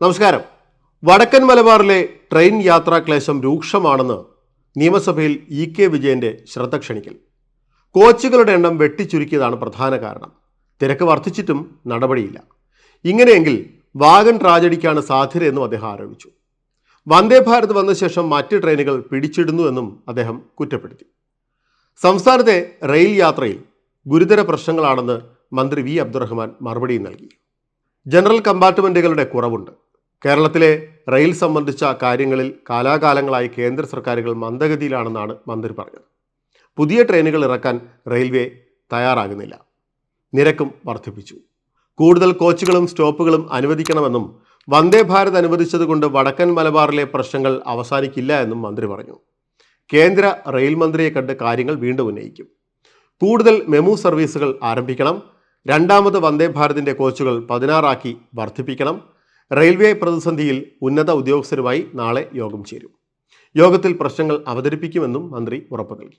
നമസ്കാരം. വടക്കൻ മലബാറിലെ ട്രെയിൻ യാത്രാക്ലേശം രൂക്ഷമാണെന്ന് നിയമസഭയിൽ ഇ കെ വിജയന്റെ ശ്രദ്ധ ക്ഷണിക്കൽ. കോച്ചുകളുടെ എണ്ണം വെട്ടിച്ചുരുക്കിയതാണ് പ്രധാന കാരണം. തിരക്ക് വർദ്ധിച്ചിട്ടും നടപടിയില്ല. ഇങ്ങനെയെങ്കിൽ വാഗൺ ട്രാജഡിക്കാണ് സാധ്യതയെന്നും അദ്ദേഹം ആരോപിച്ചു. വന്ദേ ഭാരത് വന്ന ശേഷം മറ്റ് ട്രെയിനുകൾ പിടിച്ചിടുന്നു എന്നും അദ്ദേഹം കുറ്റപ്പെടുത്തി. സംസ്ഥാനത്തെ റെയിൽ യാത്രയിൽ ഗുരുതര പ്രശ്നങ്ങളാണെന്ന് മന്ത്രി വി അബ്ദുറഹ്മാൻ മറുപടി നൽകി. ജനറൽ കമ്പാർട്ട്മെന്റുകളുടെ കുറവുണ്ട്. കേരളത്തിലെ റെയിൽ സംബന്ധിച്ച കാര്യങ്ങളിൽ കാലാകാലങ്ങളായി കേന്ദ്ര സർക്കാരുകൾ മന്ദഗതിയിലാണെന്നാണ് മന്ത്രി പറഞ്ഞത്. പുതിയ ട്രെയിനുകൾ ഇറക്കാൻ റെയിൽവേ തയ്യാറാകുന്നില്ല. നിരക്കും വർദ്ധിപ്പിച്ചു. കൂടുതൽ കോച്ചുകളും സ്റ്റോപ്പുകളും അനുവദിക്കണമെന്നും വന്ദേ ഭാരത് അനുവദിച്ചതുകൊണ്ട് വടക്കൻ മലബാറിലെ പ്രശ്നങ്ങൾ അവസാനിക്കില്ല എന്നും മന്ത്രി പറഞ്ഞു. കേന്ദ്ര റെയിൽ മന്ത്രിയെ കണ്ട് കാര്യങ്ങൾ വീണ്ടും ഉന്നയിക്കും. കൂടുതൽ മെമു സർവീസുകൾ ആരംഭിക്കണം. രണ്ടാമത് വന്ദേ ഭാരതിന്റെ കോച്ചുകൾ പതിനാറാക്കി വർദ്ധിപ്പിക്കണം. റെയിൽവേ പ്രതിസന്ധിയിൽ ഉന്നത ഉദ്യോഗസ്ഥരുമായി നാളെ യോഗം ചേരും. യോഗത്തിൽ പ്രശ്നങ്ങൾ അവതരിപ്പിക്കുമെന്നും മന്ത്രി ഉറപ്പു നൽകി.